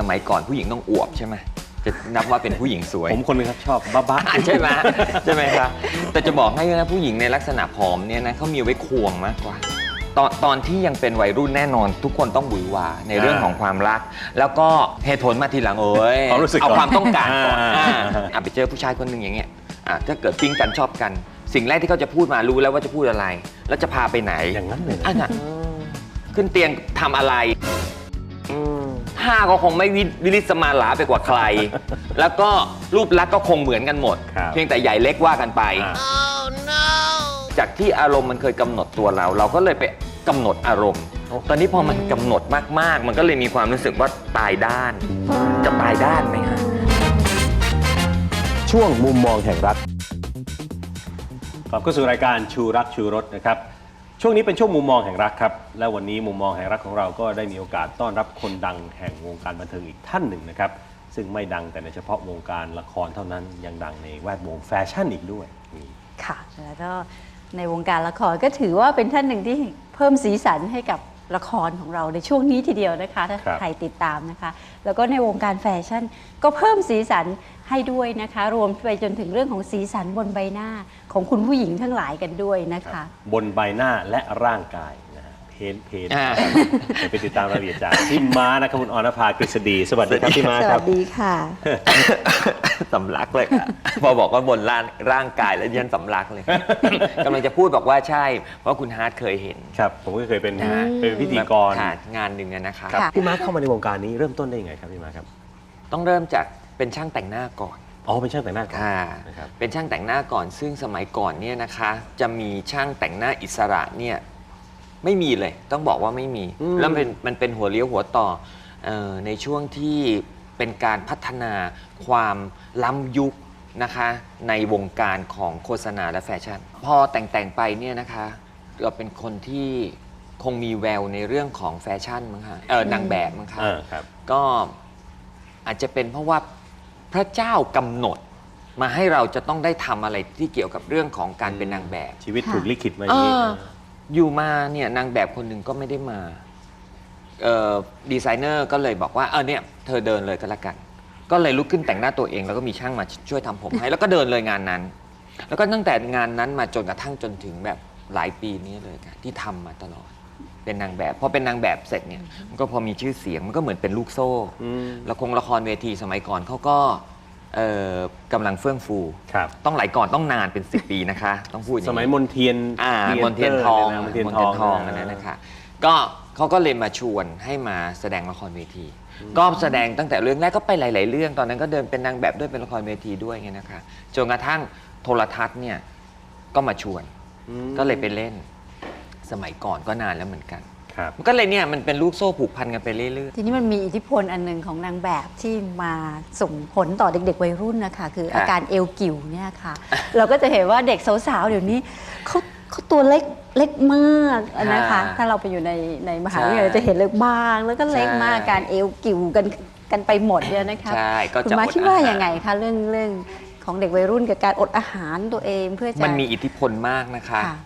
สมัยก่อนผู้หญิงต้องอวบใช่ไหมจะนับว่าเป็นผู้หญิงสวย ผมคนหนึงครับชอบบ้าบ้าใช่ไหมใช่ไหมครับแต่จะบอกให้นะผู้หญิงในลักษณะผอมเนี่ยนะเขามีไว้ควงมากกว่า ตอนตอนที่ยังเป็นวัยรุ่นแน่นอน ทุกคนต้องหวือหวาในเรื่องของความรัก แล้วก็เหตุผลมาทีหลังเอ้ยความรู้สึกเอาก่อนความต้องการก่อนอ่าอ่าอะไปเจอผู้ชายคนหนึ่งอย่างเงี้ยอะถ้าเกิดปิ้งกันชอบกัน สิ่งแรกที่เขาจะพูดมารู้แล้วว่าจะพูดอะไร แล้วจะพาไปไหนอย่างนั้นเลยนะอันน่ะขึ้นเตียงทำอะไร ท่าก็คงไม่วิวิลิสมาหลาไปกว่าใคร แล้วก็รูปลักษณ์ก็คงเหมือนกันหมด ครับเพียงแต่ใหญ่เล็กว่ากันไป อ่า จากที่อารมณ์มันเคยกำหนดตัวเรา เราก็เลยไปกำหนดอารมณ์ ตอนนี้พอมันกำหนดมากๆ มันก็เลยมีความรู้สึกว่าตายด้าน จะตายด้านไหมฮะ ช่วงมุมมองแห่งรักกลับเข้าสู่รายการชูรักชูรสนะครับ ช่วงนี้เป็นช่วงมุมมองแห่งรักครับ และวันนี้มุมมองแห่งรักของเราก็ได้มีโอกาสต้อนรับคนดังแห่งวงการบันเทิงอีกท่านหนึ่งนะครับ ซึ่งไม่ดังแต่ในเฉพาะวงการละครเท่านั้นยังดังในแวดวงแฟชั่นอีกด้วยนี่ค่ะ แล้วก็ในวงการละครก็ถือว่าเป็นท่านหนึ่งที่เพิ่มสีสันให้กับ ละครของเราในช่วงนี้ทีเดียวนะคะ ถ้าครับใครติดตามนะคะ แล้วก็ในวงการแฟชั่นก็เพิ่มสีสันให้ด้วยนะคะ รวมไปจนถึงเรื่องของสีสันบนใบหน้าของคุณผู้หญิงทั้งหลายกันด้วยนะคะ บนใบหน้าและร่างกายนะฮะ เพนเพนอ่า เดี๋ยวไปติดตามรายละเอียดจากพี่ม้านะครับคุณออนภากฤษฎีสวัสดีครับพี่ม้าสครัวับ สดีค่ะ สำลักเลยอะพอบอกว่าบนร่างร่างกายแล้วยันสำลักเลยกำลังจะพูดบอกว่าใช่ เพราะคุณฮาร์ดเคยเห็นครับ ผมก็เคยเป็นนะฮะเป็นพิธีกร ค่ะงานหนึ่งอะนะคะ ครับค่ะ พี่ม้าเข้ามาในวงการนี้เริ่มต้นได้ยังไงครับพี่ม้าครับต้องเริ่มจากเป็นช่างแต่งหน้าก่อน อ๋อเป็นช่างแต่งหน้าก่อนค่ะ นะครับเป็นช่างแต่งหน้าก่อนซึ่งสมัยก่อนเนี่ยนะคะ จะมีช่างแต่งหน้าอิสระเนี่ย ไม่มีเลย ต้องบอกว่าไม่มีอืมแล้วมันเป็นมันเป็นหัวเลี้ยวหัวต่อเออในช่วงที่เป็นการพัฒนาความล้ำยุคนะคะในวงการของโฆษณาและแฟชั่น พอแต่งแต่งๆไปเนี่ยนะคะเราเป็นคนที่คงมีแววในเรื่องของแฟชั่นมั้งคะเออนางแบบมั้งคะอ่าครับ ก็อาจจะเป็นเพราะว่าพระเจ้ากำหนดมาให้เราจะต้องได้ทำอะไรที่เกี่ยวกับเรื่องของการเป็นนางแบบ ชีวิตค่ะถูกลิขิตมาอย่างนี้เออนะ อยู่มาเนี่ยนางแบบคนหนึ่งก็ไม่ได้มาเอ่อดีไซเนอร์ก็เลยบอกว่าเออเนี่ยเธอเดินเลยก็แล้วกัน ก็เลยลุกขึ้นแต่งหน้าตัวเองแล้วก็มีช่างมาช่วยทำผมให้ แล้วก็เดินเลยงานนั้น แล้วก็ตั้งแต่งานนั้นมาจนกระทั่งจนถึงแบบหลายปีนี้เลยค่ะที่ทำมาตลอด เป็นนางแบบพอเป็นนางแบบเสร็จเนี่ยมันก็พอมีชื่อเสียงมันก็เหมือนเป็นลูกโซ่อืมละครละครเวทีสมัยก่อนเขาก็ เอ่อกำลังเฟื่องฟู ครับ ต้องไหลก่อนต้องนานเป็น 10 ปีนะคะ ต้องพูดอย่างสนี้ มัยมนเทียนอ่าธีมนเทียนทองเตร์เยนะมนเทียนมนทเทีอยงนทองอันนั้นนะคะก็เขาก็เลยมาชวนให้มาแสดงละครเวที ก็แสดงตั้งแต่เรื่องแรกก็ไปหลาย ๆ เรื่องตอนนั้นก็เดินเป็นนางแบบด้วยเป็นละครเวทีด้วยไงนะคะจนกระทั่งโทรทัศน์เนี่ยก็มาชวนอืมก็เลยไปเล่น สมัยก่อนก็นานแล้วเหมือนกัน ครับมันก็เลยเนี่ยมันเป็นลูกโซ่ผูกพันกันไปเรื่อย ทีนี้มันมีอิทธิพลอันหนึ่งของนางแบบที่มาส่งผลต่อเด็ก ๆ วัยรุ่นนะคะคือค่ะอาการเอวกิ่วเนี่ยค่ะ เราก็จะเห็นว่าเด็กสาวๆเดี๋ยวนี้เขาเขาตัวเล็กเล็กมากนะคะถ้าเราไปอยู่ในในมหาวิทยาลัยจะเห็นเลยบาง แล้วก็เล็กมากการเอวกิ่วกันกันไปหมดเนี่ยนะคะใช่ก็คุณจะมาอดคิดว่าอาหาร ยังไงคะเรื่องเรื่องของเด็กวัยรุ่นกับการอดอาหารตัวเองเพื่อจะมันมีอิทธิพลมากนะคะ ค่ะ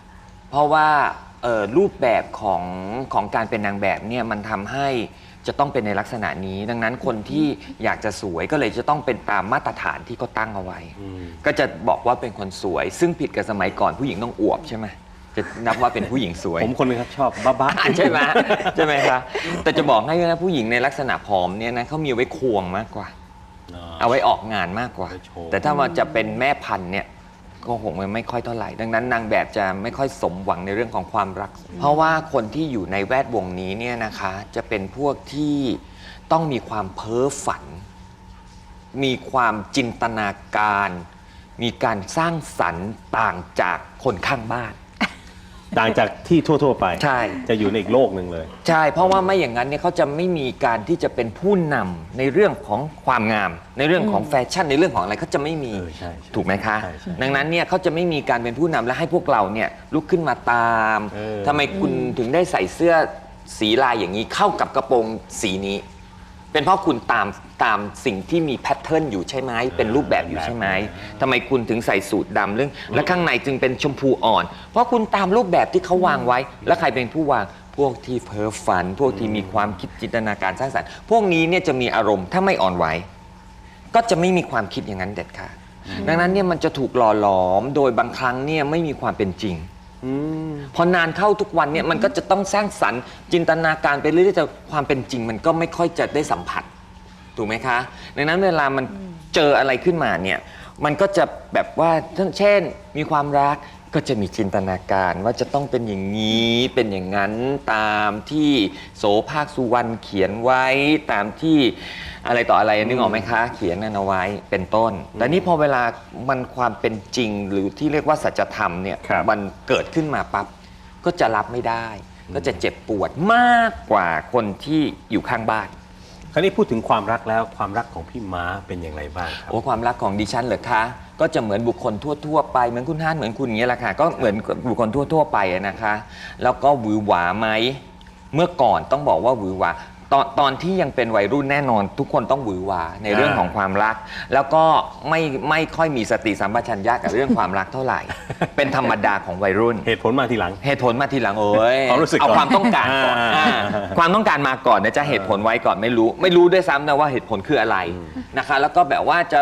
เพราะว่า เอ่อรูปแบบของของการเป็นนางแบบเนี่ยมันทำให้จะต้องเป็นในลักษณะนี้ ดังนั้นคนที่อยากจะสวยก็เลยจะต้องเป็นตามมาตรฐานที่เขาตั้งเอาไว้อืมก็จะบอกว่าเป็นคนสวย ซึ่งผิดกับสมัยก่อนผู้หญิงต้องอวบใช่ไหมจะนับว่าเป็นผู้หญิงสวย ผมคนหนึงครับชอบบ้าบ้าอะใช่ไหมใช่ไหมคะแต่จะบอกให้นะผู้หญิงในลักษณะผอมเนี่ยนะเขามีไว้ควงมากกว่า เอาไว้ออกงานมากกว่า ไว้โชว์ แต่ถ้าว่าจะเป็นแม่พันธุ์เนี่ย ก็คงไม่ค่อยเท่าไหร่ ดังนั้นนางแบบจะไม่ค่อยสมหวังในเรื่องของความรัก เพราะว่าคนที่อยู่ในแวดวงนี้เนี่ยนะคะ จะเป็นพวกที่ต้องมีความเพ้อฝัน มีความจินตนาการ มีการสร้างสรรค์ต่างจากคนข้างบ้าน ต่างจากที่ทั่ว ๆ ไป ใช่ จะอยู่ในอีกโลกหนึ่งเลย ใช่ เพราะว่าไม่อย่างนั้นเนี่ยเขาจะไม่มีการที่จะเป็นผู้นำในเรื่องของความงาม ในเรื่องของแฟชั่นในเรื่องของอะไรเขาจะไม่มีเออใช่ใช่ถูกไหมคะ ใช่ใช่ดังนั้นเนี่ยเขาจะไม่มีการเป็นผู้นำและให้พวกเราเนี่ยลุกขึ้นมาตามเออ ทำไมคุณถึงได้ใส่เสื้อสีลายอย่างนี้เข้ากับกระโปรงสีนี้ เป็นเพราะคุณตามตามสิ่งที่มีแพทเทิร์นอยู่ใช่ไหมเป็นรูปแบบอยู่ใช่ไหมทำไมคุณถึงใส่สูทดำเรื่อง และข้างในจึงเป็นชมพูอ่อน เพราะคุณตามรูปแบบที่เขาวางไว้ แล้วใครเป็นผู้วางพวกที่เพ้อฝัน พวกที่มีความคิดจินตนาการสร้างสรรค์พวกนี้เนี่ยจะมีอารมณ์ถ้าไม่อ่อนไหวก็จะไม่มีความคิดอย่างนั้นเด็ดขาดดังนั้นเนี่ยมันจะถูกหล่อหลอมโดยบางครั้งเนี่ยไม่มีความเป็นจริงอืม พอนานเข้าทุกวันเนี่ยมันก็จะต้องสร้างสรรค์จินตนาการไปเรื่อยๆแต่ความเป็นจริงมันก็ไม่ค่อยจะได้สัมผัส ถูกไหมคะ ดังนั้นเวลามันเจออะไรขึ้นมาเนี่ย มันก็จะแบบว่าเช่น มีความรัก ก็จะมีจินตนาการว่าจะต้องเป็นอย่างนี้เป็นอย่างนั้นตามที่โสภาคสุวรรณเขียนไว้ตามที่อะไรต่ออะไรนึกออกไหมคะ เขียนนั่นเอาไว้เป็นต้นแต่นี่พอเวลามันความเป็นจริงหรือที่เรียกว่าสัจธรรมเนี่ยครับมันเกิดขึ้นมาปั๊บก็จะรับไม่ได้ ก็จะเจ็บปวดมากกว่าคนที่อยู่ข้างบ้าน คราวนี้พูดถึงความรักแล้วความรักของพี่ม้าเป็นอย่างไรบ้างครับ โอ้ความรักของดิฉันเหรอคะ ก็จะเหมือนบุคคลทั่ว ๆ ไปเหมือนคุณท่านเหมือนคุณอย่างเงี้ยแหละค่ะ ก็เหมือนบุคคลทั่ว ๆ ไปอะนะคะ แล้วก็หวือหวาไหมเมื่อก่อนต้องบอกว่าหวือหวา ตอนตอนที่ยังเป็นวัยรุ่นแน่นอน ทุกคนต้องหวือหวาในเรื่องของความรัก แล้วก็ไม่ไม่ค่อยมีสติสัมปชัญญะกับเรื่องความรักเท่าไหร่ เป็นธรรมดาของวัยรุ่น เหตุผลมาทีหลัง เหตุผลมาทีหลังโอ้ยความรู้สึกเอาก่อนความต้องการก่อนอ่า อ่าความต้องการมาก่อนนะจะเหตุผลไว้ก่อนไม่รู้ ไม่รู้ด้วยซ้ำนะว่าเหตุผลคืออะไรนะคะ แล้วก็แบบว่าจะ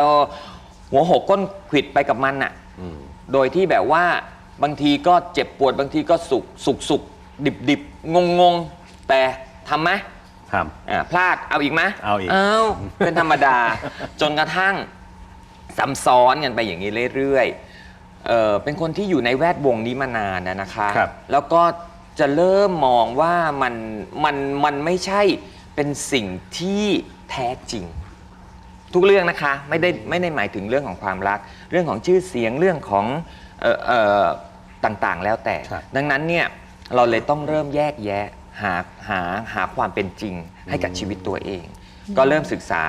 หัวหกก้นขวิดไปกับมันน่ะอืมโดยที่แบบว่าบางทีก็เจ็บปวดบางทีก็สุกสุกสุกดิบดิบงงงงแต่ทำไหม ครับ อ่าพลาดเอาอีกไหมเอาอีก เอาเป็นธรรมดา จนกระทั่งซ้ำซ้อนกันไปอย่างนี้เรื่อยๆเอ่อเป็นคนที่อยู่ในแวดวงนี้มานานนะนะคะ ครับ แล้วก็จะเริ่มมองว่ามันมันมันไม่ใช่เป็นสิ่งที่แท้จริง ทุกเรื่องนะคะไม่ได้ไม่ได้หมายถึงเรื่องของความรัก เรื่องของชื่อเสียงเรื่องของเอ่อเอ่อต่างๆ แล้วแต่ ครับ ดังนั้นเนี่ยเราเลยต้องเริ่มแยกแยะ หาหาหาความเป็นจริงให้กับชีวิตตัวเอง ก็เริ่มศึกษา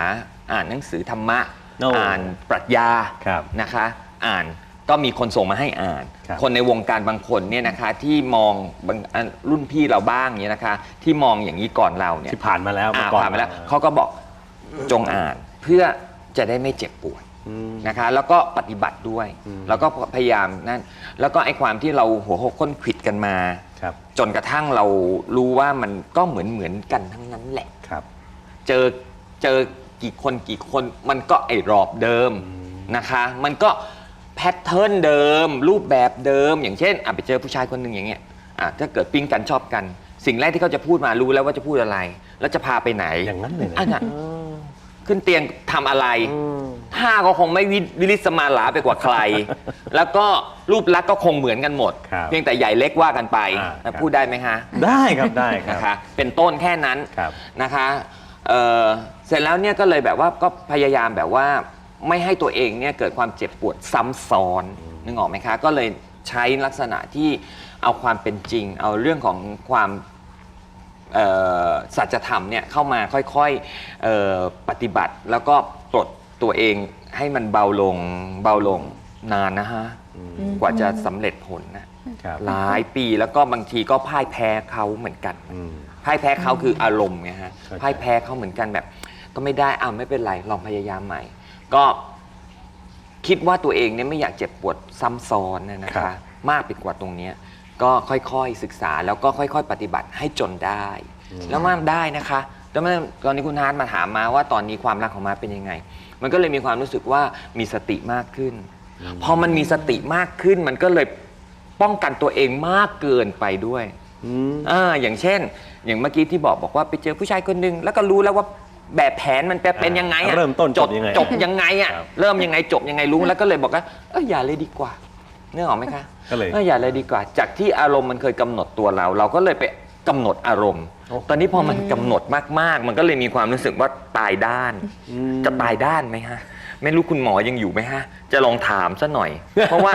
อ่านหนังสือธรรมะ โอ้อ่านปรัชญาครับนะคะ อ่านก็มีคนส่งมาให้อ่าน ครับ คนในวงการบางคนเนี่ยนะคะที่มองบางอันรุ่นพี่เราบ้างเนี่ยนะคะ ที่มองอย่างนี้ก่อนเราเนี่ย ที่ผ่านมาแล้วอ่าก่อนผ่านมาแล้วเขาก็บอกจงอ่านเพื่อจะได้ไม่เจ็บปวดอืม นะคะ แล้วก็ปฏิบัติด้วยอืมแล้วก็พยายามนั่นแล้วก็ไอ้ความที่เราหัวหกค้นขวิดกันมา ครับจนกระทั่งเรารู้ว่ามันก็เหมือนเหมือนกันทั้งนั้นแหละ ครับ เจอเจอกี่คนกี่คนมันก็ไอ้รอบเดิมนะคะ มันก็แพทเทิร์นเดิม รูปแบบเดิม อย่างเช่นอะไปเจอผู้ชายคนหนึ่งอย่างเงี้ยอะถ้าเกิดปิ๊งกันชอบกัน สิ่งแรกที่เขาจะพูดมารู้แล้วว่าจะพูดอะไร แล้วจะพาไปไหนอย่างนั้นเลยนะอะน่ะ ขึ้นเตียงทำอะไรท่าก็คงไม่วิวิลิสมาหลาไปกว่าใคร แล้วก็รูปลักษณ์ก็คงเหมือนกันหมด ครับเพียงแต่ใหญ่เล็กว่ากันไปอ่าครับ พูดได้ไหมคะได้ครับได้ครันะบ คะเป็นต้นแค่นั้นครับนะคะเอ่อเสร็จแล้วเนี่ยก็เลยแบบว่าก็พยายามแบบว่าไม่ให้ตัวเองเนี่ยเกิดความเจ็บปวดซ้ำซ้อนนึกออกไหมคะ ก็เลยใช้ลักษณะที่เอาความเป็นจริง เอาเรื่องของความเอ่อ สัจธรรมเนี่ยเข้ามาค่อยๆเอ่อปฏิบัติแล้วก็ปลดตัวเองให้มันเบาลงเบาลงนานนะฮะ กว่าจะสำเร็จผลนะครับหลายปีแล้วก็บางทีก็พ่ายแพ้เขาเหมือนกันอืมพ่ายแพ้เขาคืออารมณ์ไงฮะเข้าใจพ่ายแพ้เขาเหมือนกันแบบ ก็ไม่ได้อ่าไม่เป็นไรลองพยายามใหม่ ก็คิดว่าตัวเองเนี่ยไม่อยากเจ็บปวดซ้ำซ้อนนะนะครัคะบมากไปกว่าตรงเนี้ย ก็ค่อยๆศึกษาแล้วก็ค่อยๆ ปฏิบัติให้จนได้ แล้วมันได้นะคะแล้วมันตอนนี้คุณฮาร์ดมาถามมาว่าตอนนี้ความรักของมาเป็นยังไง มันก็เลยมีความรู้สึกว่ามีสติมากขึ้น พอมันมีสติมากขึ้นมันก็เลยป้องกันตัวเองมากเกินไปด้วยอืมอ่าอย่างเช่น อย่างเมื่อกี้ที่บอกบอกว่าไปเจอผู้ชายคนหนึ่งแล้วก็รู้แล้วว่าแบบแผนมันเป็นยังไงอะเริ่มต้นจบยังไงจบยังไงอะครับเริ่มยังไงจบยังไงรู้แล้วก็เลยบอกว่าเอออย่าเลยดีกว่า เนื้อออกไหมคะก็เลย เอออย่าเลยดีกว่า จากที่อารมณ์มันเคยกำหนดตัวเรา เราก็เลยไปกำหนดอารมณ์โอ้ตอนนี้พอมันกำหนดมากๆ มันก็เลยมีความรู้สึกว่าตายด้านอืมจะตายด้านไหมฮะ ไม่รู้คุณหมอยังอยู่ไหมฮะ จะลองถามซะหน่อย เพราะว่า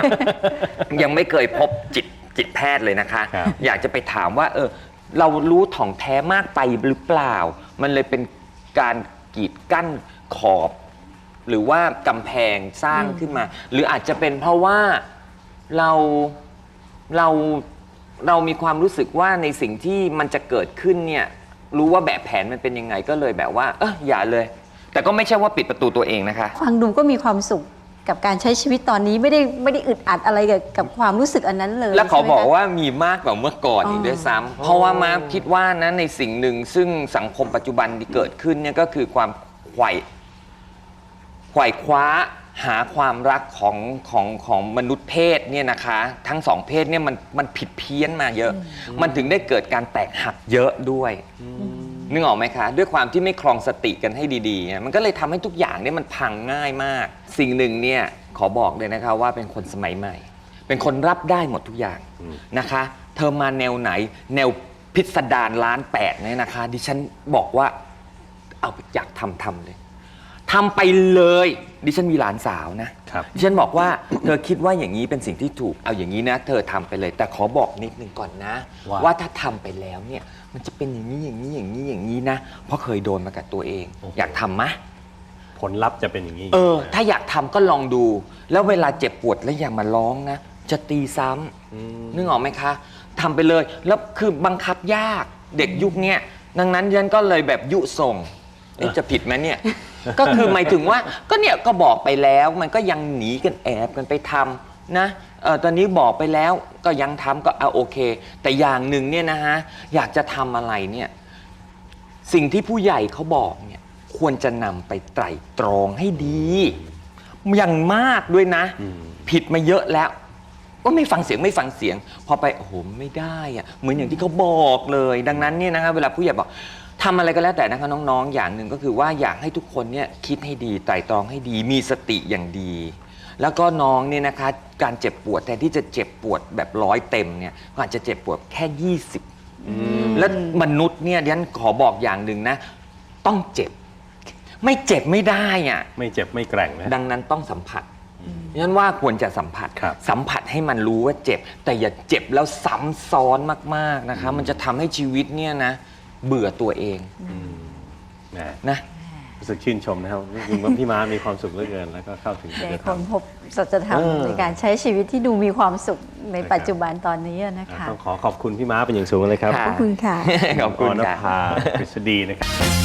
ยังไม่เคยพบจิตจิตแพทย์เลยนะคะ ครับ อยากจะไปถามว่า เออ เรารู้ถ่องแท้มากไปหรือเปล่า มันเลยเป็นการกีดกั้นขอบ หรือว่ากำแพงสร้างขึ้นมา หรืออาจจะเป็นเพราะว่า เราเราเรามีความรู้สึกว่าในสิ่งที่มันจะเกิดขึ้นเนี่ยรู้ว่าแบบแผนมันเป็นยังไงก็เลยแบบว่า เอออย่าเลย แต่ก็ไม่ใช่ว่าปิดประตูตัวเองนะคะ ฟังดูก็มีความสุขกับการใช้ชีวิตตอนนี้ไม่ได้ไม่ได้อึดอัดอะไรกับกับความรู้สึกอันนั้นเลยแล้วขอใช่ไหมบอกคะ ว่ามีมากกว่าเมื่อก่อนอีกอ๋อด้วยซ้ำเพราะว่ามาคิดว่านะในสิ่งหนึ่งซึ่งสังคมปัจจุบันที่เกิดขึ้นเนี่ยก็คือความไขว่ไขว่คว้า หาความรักของของของมนุษย์เพศเนี่ยนะคะ ทั้งสองเพศเนี่ยมันมันผิดเพี้ยนมาเยอะ มันถึงได้เกิดการแตกหักเยอะด้วยนึกออกไหมคะ ด้วยความที่ไม่ครองสติกันให้ดีๆเนี่ยมันก็เลยทำให้ทุกอย่างเนี่ยมันพังง่ายมาก สิ่งหนึ่งเนี่ยขอบอกเลยนะคะว่าเป็นคนสมัยใหม่ เป็นคนรับได้หมดทุกอย่างนะคะ เธอมาแนวไหน แนวพิสดารล้านแปดเนี่ยนะคะ ดิฉันบอกว่าเอาอยากทำทำเลย ทำไปเลย ดิฉันมีหลานสาวนะ ครับ ดิฉันบอกว่า เธอคิดว่าอย่างนี้เป็นสิ่งที่ถูกเอาอย่างนี้นะ เธอทำไปเลย แต่ขอบอกนิดนึงก่อนนะ ว่า ว่าถ้าทำไปแล้วเนี่ย มันจะเป็นอย่างนี้อย่างนี้อย่างนี้อย่างนี้นะ เพราะเคยโดนมากับตัวเองอยากทำมะ ผลลัพธ์จะเป็นอย่างนี้เออ ถ้าอยากทำก็ลองดู แล้วเวลาเจ็บปวดแล้วอย่ามาร้องนะ จะตีซ้ำมนึกออกไหมคะทำไปเลย แล้วคือบังคับยาก เด็กยุคเนี้ยดังนั้นดิฉันก็เลยแบบยุส่งเอ๊ะจะผิดไหมเนี่ย ก็คือหมายถึงว่าก็เนี่ยก็บอกไปแล้วมันก็ยังหนีกันแอบกันไปทำนะเออตอนนี้บอกไปแล้วก็ยังทำก็เอาโอเค แต่อย่างหนึ่งเนี่ยนะฮะอยากจะทำอะไรเนี่ยสิ่งที่ผู้ใหญ่เขาบอกเนี่ยควรจะนำไปไตร่ตรองให้ดี อย่างมากด้วยนะ ผิดมาเยอะแล้ว ก็ไม่ฟังเสียงไม่ฟังเสียง พอไปโอ้โหไม่ได้อะเหมือนอย่างที่เขาบอกเลย ดังนั้นเนี่ยนะคะเวลาผู้ใหญ่บอก ทำอะไรก็แล้วแต่นะคะน้องๆ อย่างหนึ่งก็คือว่าอยากให้ทุกคนเนี่ยคิดให้ดีไตร่ตรองให้ดี มีสติอย่างดี แล้วก็น้องเนี่ยนะคะ การเจ็บปวดแทนที่จะเจ็บปวดแบบร้อยเต็มเนี่ยก็อาจจะเจ็บปวดแค่ 20 แล้วมนุษย์เนี่ยดิฉันขอบอกอย่างหนึ่งนะ ต้องเจ็บ ไม่เจ็บไม่ได้อะไม่เจ็บไม่แกร่งนะ ดังนั้นต้องสัมผัสยันว่าควรจะสัมผัส ครับ สัมผัสให้มันรู้ว่าเจ็บ แต่อย่าเจ็บแล้วซ้ำซ้อนมากๆนะคะ มันจะทำให้ชีวิตเนี่ยนะ เบื่อตัวเองแหมนะรู้สึกชื่นชมนะครับจริงๆว่าพี่ม้ามีความสุขเหลือเกิน แล้วก็เข้าถึงได้จะค้นทำพบสัจธรรมเออในการใช้ชีวิตที่ดูมีความสุขในนะครับปัจจุบันตอนนี้นะคะต้องขอขอบคุณพี่ม้าเป็นอย่างสูงเลยครับค่ะขอบคุณค่ะขอบคุณออนค่ะภากฤษฎีนะครับ